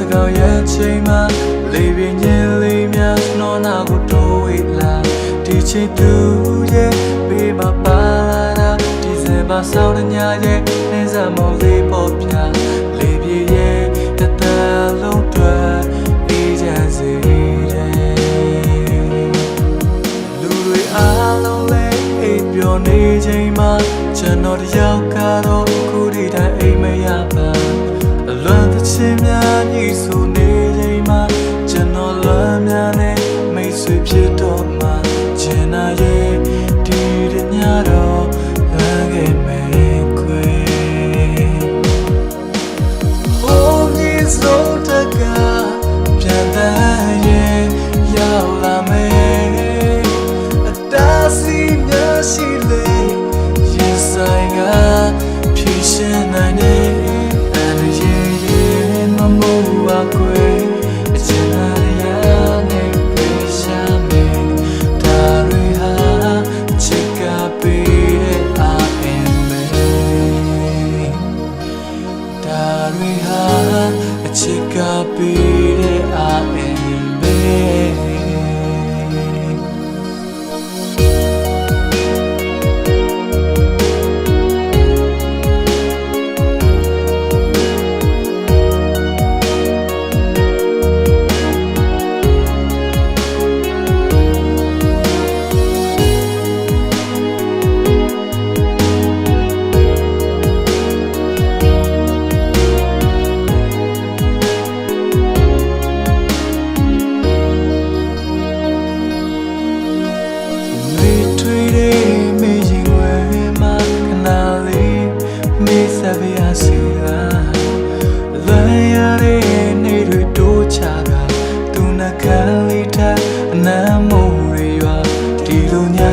သကောင်ရဲ့ချိန်မှာလေးပြင်းချင်းလေးများနှောနာကိုတိုးဝေးလာဒီချိန်သူရဲ့ဘေးမှာပါလာဒီစင်ပါဆောင်တဲ့ညရဲ့နေစားမောင်လေးပေါ်ပြလေးပြင်းရဲ့တသက်လုံးတွေ့အေးချမ်းစေတယ်လူတွေအားလုံးလည်းအိပ်ပျော်နေချိန်မှာကျွန်တော်တယောက်ကတော့ခုဒီတိုင်းအိမ်မရပါအလွန်သ မှကျင်နာရဲ့ဒီတညတော့လမ်းခဲ့မယ်ခွေ Oh, he's so taka ပြန်တန်းရဲ့ရောက်လာမယ်အတားစီများရှိလေ ချကသူနှကလေးထအနမ်းမိုးတွေရွာဒီလိုညာ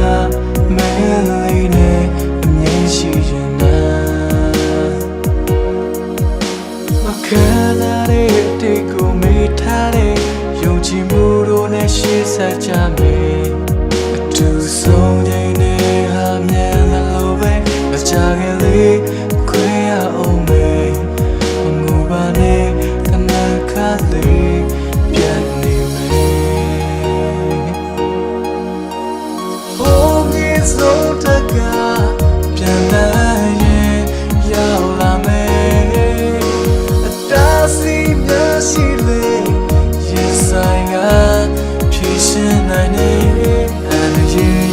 မဲလေးနဲ့အမြင်ရှိရင်နာမခံရတဲ့တိတ်ကိုမေးထားတဲ့ယုံကြည်မှုတို့နဲ့ရှေ့ဆက်ကြမယ်အတူဆုံးချိန်နဲ့ဟာမြန်လာလို့ပဲမကြခင် Oh, it's so taka ပြန်လာရင်ရောက်လာမယ်အတားစီများရှိလေရင်ဆိုင်ကဖြည့်ရှင်နိုင်နေအန်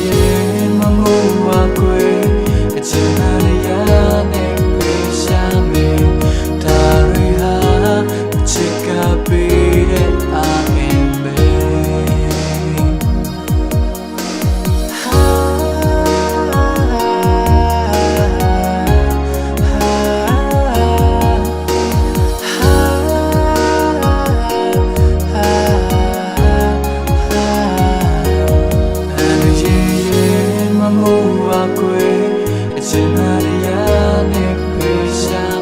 မမိုးပါကွယ်အချင်နာရရနဲ့ပြေရှာ